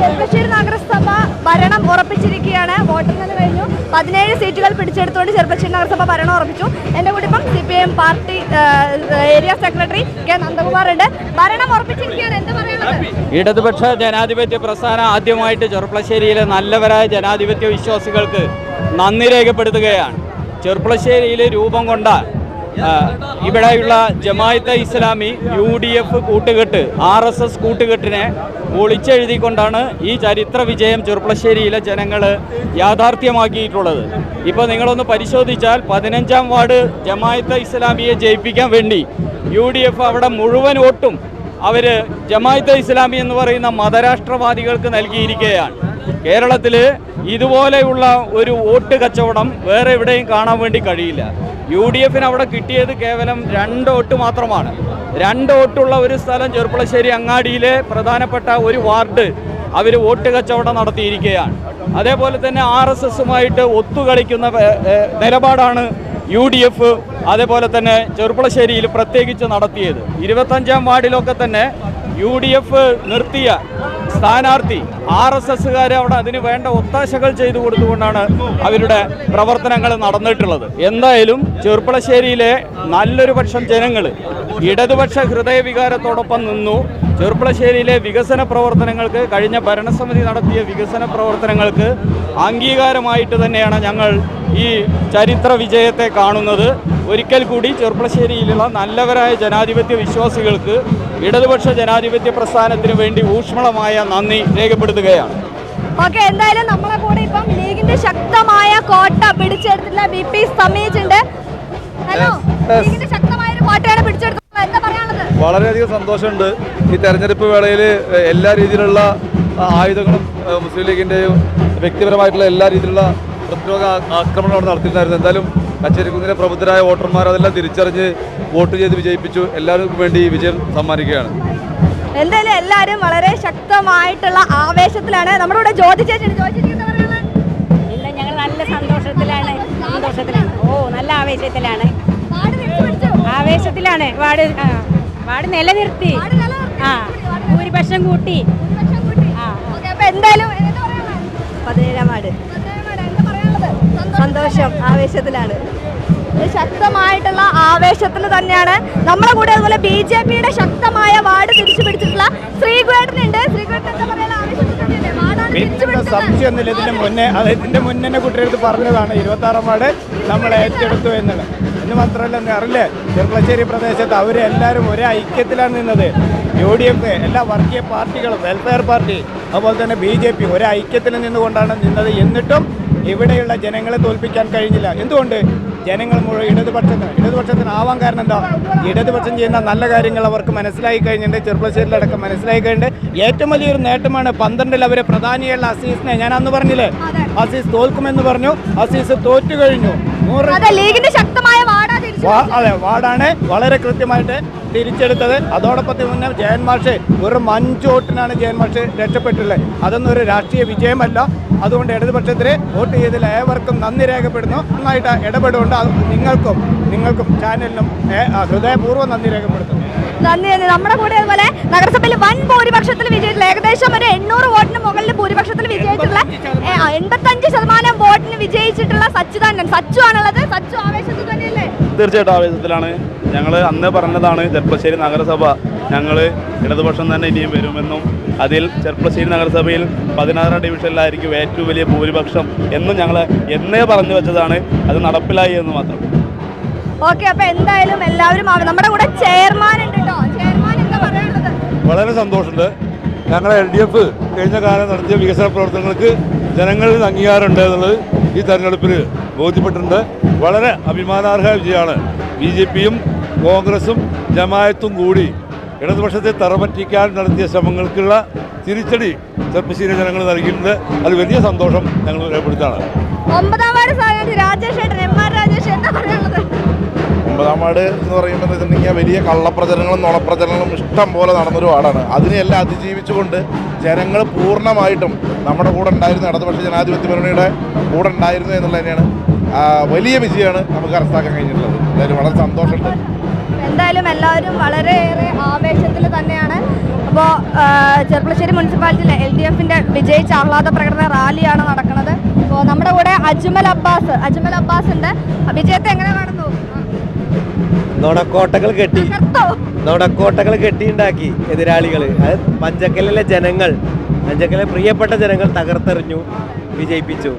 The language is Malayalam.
ചെറുപ്പശ്ശേരി നഗരസഭ ഭരണം ഉറപ്പിച്ചിരിക്കുകയാണ്. വോട്ടെണ്ണൽ കഴിഞ്ഞു. പതിനേഴ് സീറ്റുകൾ പിടിച്ചെടുത്തുകൊണ്ട് ചെറുപ്പശ്ശേരി നഗരസഭ ഭരണം ഉറപ്പിച്ചു. എന്റെ കൂടെ C P M party area secretary K Nandakumar ഉണ്ട് ഭരണം ഉറപ്പിച്ചിരിക്കുകയാണ്. എന്ത് ഇടതുപക്ഷ ജനാധിപത്യ പ്രസ്ഥാനം ആദ്യമായിട്ട് ചെറുപ്പശ്ശേരിയിലെ നല്ലവരായ ജനാധിപത്യ വിശ്വാസികൾക്ക് നന്ദി രേഖപ്പെടുത്തുകയാണ്. ചെറുപ്പളശ്ശേരിയിൽ രൂപം കൊണ്ട ഇവിടെയുള്ള Jamaat-e Islami U D F കൂട്ടുകെട്ട് ആർ എസ് എസ് കൂട്ടുകെട്ടിനെ ഒളിച്ചെഴുതിക്കൊണ്ടാണ് ഈ ചരിത്ര വിജയം ചെറുപ്പളശ്ശേരിയിലെ ജനങ്ങൾ യാഥാർത്ഥ്യമാക്കിയിട്ടുള്ളത്. ഇപ്പോൾ നിങ്ങളൊന്ന് പരിശോധിച്ചാൽ പതിനഞ്ചാം വാർഡ് ജമായത്തെ ഇസ്ലാമിയെ ജയിപ്പിക്കാൻ വേണ്ടി യു ഡി എഫ് അവിടെ മുഴുവൻ വോട്ടും അവർ ജമായത്തെ ഇസ്ലാമി എന്ന് പറയുന്ന മതരാഷ്ട്രവാദികൾക്ക് നൽകിയിരിക്കുകയാണ്. കേരളത്തിൽ ഇതുപോലെയുള്ള ഒരു വോട്ട് കച്ചവടം വേറെ എവിടെയും കാണാൻ വേണ്ടി കഴിയില്ല. യു ഡി എഫിന് അവിടെ കിട്ടിയത് കേവലം രണ്ട് വോട്ട് മാത്രമാണ്. രണ്ട് വോട്ടുള്ള ഒരു സ്ഥലം ചെറുപ്പളശ്ശേരി അങ്ങാടിയിലെ പ്രധാനപ്പെട്ട ഒരു വാർഡ് അവർ വോട്ട് കച്ചവടം നടത്തിയിരിക്കുകയാണ്. അതേപോലെ തന്നെ ആർ എസ് എസുമായിട്ട് ഒത്തുകളിക്കുന്ന നിലപാടാണ് യു ഡി എഫ് അതേപോലെ തന്നെ ചെറുപ്പളശ്ശേരിയിൽ പ്രത്യേകിച്ച് നടത്തിയത്. ഇരുപത്തഞ്ചാം വാർഡിലൊക്കെ തന്നെ യു ഡി എഫ് നിർത്തിയ സ്ഥാനാർത്ഥി ആർ എസ് എസ്സുകാർ അവിടെ അതിന് വേണ്ട ഒത്താശകൾ ചെയ്തു കൊടുത്തുകൊണ്ടാണ് അവരുടെ പ്രവർത്തനങ്ങൾ നടന്നിട്ടുള്ളത്. എന്തായാലും ചെറുപ്പളശ്ശേരിയിലെ നല്ലൊരു പക്ഷം ജനങ്ങൾ ഇടതുപക്ഷ ഹൃദയവികാരത്തോടൊപ്പം നിന്നു. ചെറുപ്പളശ്ശേരിയിലെ വികസന പ്രവർത്തനങ്ങൾക്ക് കഴിഞ്ഞ ഭരണസമിതി നടത്തിയ വികസന പ്രവർത്തനങ്ങൾക്ക് അംഗീകാരമായിട്ട് തന്നെയാണ് ഞങ്ങൾ ഈ ചരിത്ര വിജയത്തെ കാണുന്നത്. ഒരിക്കൽ കൂടി ചെറുപ്പളശ്ശേരിയിലുള്ള നല്ലവരായ ജനാധിപത്യ വിശ്വാസികൾക്ക് ഇടതുപക്ഷ ജനാധിപത്യ പ്രസ്ഥാനത്തിന് വേണ്ടി ഊഷ്മളമായ നന്ദി രേഖപ്പെടുത്തുകയാണ്. ഓക്കെ എന്തായാലും നമ്മളെ കൂടെ ഇപ്പം ലീഗിന്റെ ശക്തമായ കോട്ട പിടിച്ചെടുത്തിട്ടുള്ള ബി പി സമീജ് ഉണ്ട് ഹലോ ലീഗിന്റെ ശക്തമായ ഒരു കോട്ടയാണ് പിടിച്ചെടുത്തത്. എന്താ പറയാനുള്ളത്? വളരെയധികം സന്തോഷമുണ്ട്. ഈ തെരഞ്ഞെടുപ്പ് വേളയിൽ എല്ലാ രീതിയിലുള്ള ആയുധങ്ങളും മുസ്ലിം ലീഗിന്റെയും വ്യക്തിപരമായിട്ടുള്ള എല്ലാ രീതിയിലുള്ള പ്രതിരോധ ആക്രമണങ്ങളും നടത്തിയിട്ടുണ്ടായിരുന്നു. എന്തായാലും കച്ചേരിക്കുന്നിലെ പ്രബുദ്ധരായ വോട്ടർമാർ അതെല്ലാം തിരിച്ചറിഞ്ഞ് വോട്ട് ചെയ്ത് വിജയിപ്പിച്ചു. എല്ലാവർക്കും വേണ്ടി ഈ വിജയം സമ്മാനിക്കുകയാണ്. എന്തായാലും എല്ലാവരും വളരെ ശക്തമായിട്ടുള്ള ആവേശത്തിലാണ്. നമ്മുടെ കൂടെ ജ്യോതി ചേച്ചി ഇല്ല ഞങ്ങൾ നല്ല സന്തോഷത്തിലാണ്. സന്തോഷത്തിലാണ്. ഓ നല്ല ആവേശത്തിലാണ്. ആവേശത്തിലാണ്. വാർഡ് വാട് വാർഡ് നിലനിർത്തി. ആ ഭൂരിപക്ഷം കൂട്ടി. ആ. എന്തായാലും സന്തോഷം ആവേശത്തിലാണ്. ശക്തമായിട്ടുള്ള ആവേശത്തിൽ തന്നെയാണ്. നമ്മുടെ കൂടെ അതുപോലെ ബി ജെ പിയുടെ ശക്തമായ വാർഡ് തിരിച്ചു പിടിച്ചിട്ടുള്ള ശ്രീകുവേട്ടനുണ്ട്. ശ്രീകുവേട്ടൻ എന്താ പിന്നെ ഇതിന്റെ മുന്നേ അത് ഇതിന്റെ മുന്നേ കുട്ടികൾക്ക് പറഞ്ഞതാണ് ഇരുപത്തി ആറാം വാർഡ് നമ്മൾ ഏറ്റെടുത്തു എന്നുള്ളത് എന്ന് മാത്രമല്ല അറിയില്ലേ? ചെറുപ്പശ്ശേരി പ്രദേശത്ത് അവരെല്ലാവരും ഒരേ ഐക്യത്തിലാണ് നിന്നത്. യു ഡി എഫ് എല്ലാ വർഗീയ പാർട്ടികളും വെൽഫെയർ പാർട്ടി അതുപോലെ തന്നെ ബി ജെ പി ഒരേ ഐക്യത്തിൽ നിന്നുകൊണ്ടാണ് നിന്നത്. എന്നിട്ടും ഇവിടെയുള്ള ജനങ്ങളെ തോൽപ്പിക്കാൻ കഴിഞ്ഞില്ല. എന്തുകൊണ്ട്? ജനങ്ങൾ മുഴുവൻ ഇടതുപക്ഷത്തിന് ഇടതുപക്ഷത്തിന് ആവാൻ കാരണം എന്താ? ഇടതുപക്ഷം ചെയ്യുന്ന നല്ല കാര്യങ്ങൾ അവർക്ക് മനസ്സിലായി കഴിഞ്ഞിട്ടുണ്ട്. ചെറുപ്പശ്ശേരിയിലടക്കം മനസ്സിലായി കഴിഞ്ഞിട്ടുണ്ട്. ഏറ്റവും വലിയൊരു നേട്ടമാണ് പന്ത്രണ്ടിൽ അവരെ പ്രധാനിയുള്ള അസീസിനെ ഞാൻ അന്ന് പറഞ്ഞില്ലേ? അസീസ് തോൽക്കുമെന്ന് പറഞ്ഞു. അസീസ് തോറ്റു കഴിഞ്ഞു. ലീഗിന്റെ ശക്തമായ അതെ വാർഡാണ് വളരെ കൃത്യമായിട്ട് തിരിച്ചെടുത്തത്. അതോടൊപ്പം തന്നെ ജയൻ മാഷ് വെറും അഞ്ച് വോട്ടിനാണ് ജയൻ മാഷ് രക്ഷപ്പെട്ടുള്ളത് അതൊന്നും ഒരു രാഷ്ട്രീയ വിജയമല്ല. അതുകൊണ്ട് ഇടതുപക്ഷത്തിന് വോട്ട് ചെയ്തതിൽ ഏവർക്കും നന്ദി രേഖപ്പെടുന്നു. നന്നായിട്ട് ഇടപെടുകൊണ്ട് നിങ്ങൾക്കും നിങ്ങൾക്കും ചാനലിനും ഹൃദയപൂർവം നന്ദി രേഖപ്പെടുത്തുന്നു. നന്ദി നന്ദി. നമ്മുടെ കൂടെ അതുപോലെ നഗരസഭയിൽ വൻ ഭൂരിപക്ഷത്തിൽ വിജയിച്ചിട്ടുള്ള ഏകദേശം ഒരു എണ്ണൂറ് വോട്ടിന് മുകളിൽ ഭൂരിപക്ഷത്തിൽ വിജയിച്ചിട്ടുള്ള എൺപത്തഞ്ച് ശതമാനം വോട്ടിന് വിജയിച്ചിട്ടുള്ള സച്ചിദാനന്ദൻ. സച്ചു ആണുള്ളത്. സച്ചു ആവേശത്തിൽ തന്നെയല്ലേ? തീർച്ചയായിട്ടും ആവേശത്തിലാണ്. ഞങ്ങൾ അന്ന് പറഞ്ഞതാണ് ചെർപ്പശ്ശേരി നഗരസഭ ഞങ്ങൾ ഇടതുപക്ഷം തന്നെ ഇനിയും വരുമെന്നും അതിൽ ചെർപ്പശ്ശേരി നഗരസഭയിൽ പതിനാറാം ഡിവിഷനിലായിരിക്കും ഏറ്റവും വലിയ ഭൂരിപക്ഷം എന്നും ഞങ്ങൾ എന്നേ പറഞ്ഞു വെച്ചതാണ്. അത് നടപ്പിലായി എന്ന് മാത്രം. ഓക്കെ അപ്പൊ എന്തായാലും എല്ലാവരും നമ്മുടെ കൂടെ ചെയർമാൻ ഉണ്ട് കേട്ടോ ചെയർമാൻ എന്താ പറയാനുള്ളത്? വളരെ സന്തോഷമുണ്ട്. ഞങ്ങൾ എൽ ഡി എഫ് കഴിഞ്ഞ കാലം നടത്തിയ വികസന പ്രവർത്തനങ്ങൾക്ക് ജനങ്ങളിൽ അംഗീകാരമുണ്ട് എന്നുള്ളത് ഈ തെരഞ്ഞെടുപ്പിൽ ബോധ്യപ്പെട്ടിട്ടുണ്ട്. വളരെ അഭിമാനാർഹ വിജയമാണ്. ബി ജെ പിയും കോൺഗ്രസും ജമായത്തും കൂടി ഇടതുപക്ഷത്തെ തറപറ്റിക്കാൻ നടത്തിയ ശ്രമങ്ങൾക്കുള്ള തിരിച്ചടി ചെറുപ്പശ്ശേരി ജനങ്ങൾ നൽകിയിട്ടുണ്ട്. അത് വലിയ സന്തോഷം ഞങ്ങൾ രേഖപ്പെടുത്താണ് ഒമ്പതാം വാർഡ് രാജേഷ് ഏട്ടൻ എം ആർ രാജേഷ് എന്താ പറയാനുള്ളത് ഒമ്പതാം വാർഡ് എന്ന് പറയുമ്പോൾ വെച്ചിട്ടുണ്ടെങ്കിൽ വലിയ കള്ളപ്രചരണങ്ങളും നുണപ്രചരണങ്ങളും ഇഷ്ടം പോലെ നടന്നൊരു വാർഡാണ്. അതിനെയെല്ലാം അതിജീവിച്ചുകൊണ്ട് ജനങ്ങൾ പൂർണമായിട്ടും നമ്മുടെ കൂടെ ഉണ്ടായിരുന്ന ഇടതുപക്ഷ ജനാധിപത്യ മുന്നണിയുടെ കൂടെ ഉണ്ടായിരുന്നു എന്നുള്ളത് തന്നെയാണ് വലിയ വിജയമാണ് നമുക്ക് കരസ്ഥാക്കാൻ കഴിഞ്ഞിട്ടുള്ളത്. എന്തായാലും വളരെ സന്തോഷമുണ്ട്. എന്തായാലും എല്ലാവരും വളരെയേറെ ആവേശത്തിൽ തന്നെയാണ്. അപ്പോൾ ചെർപ്പളശ്ശേരി മുനിസിപ്പാലിറ്റിയിലെ എൽ ഡി എഫിന്റെ വിജയിച്ച ആഹ്ലാദ പ്രകടന റാലിയാണ് നടക്കുന്നത്. അപ്പോൾ നമ്മുടെ കൂടെ അജ്മൽ അബ്ബാസ് അജ്മൽ അബ്ബാസ് ഉണ്ട്. വിജയത്തെ എങ്ങനെ കാണുന്നു? നുണക്കോട്ടകൾ കെട്ടി? നുണക്കോട്ടകൾ കെട്ടിയുണ്ടാക്കി എതിരാളികൾ അത് പഞ്ചക്കലിലെ ജനങ്ങൾ പഞ്ചക്കലിലെ പ്രിയപ്പെട്ട ജനങ്ങൾ തകർത്തെറിഞ്ഞു വിജയിപ്പിച്ചു.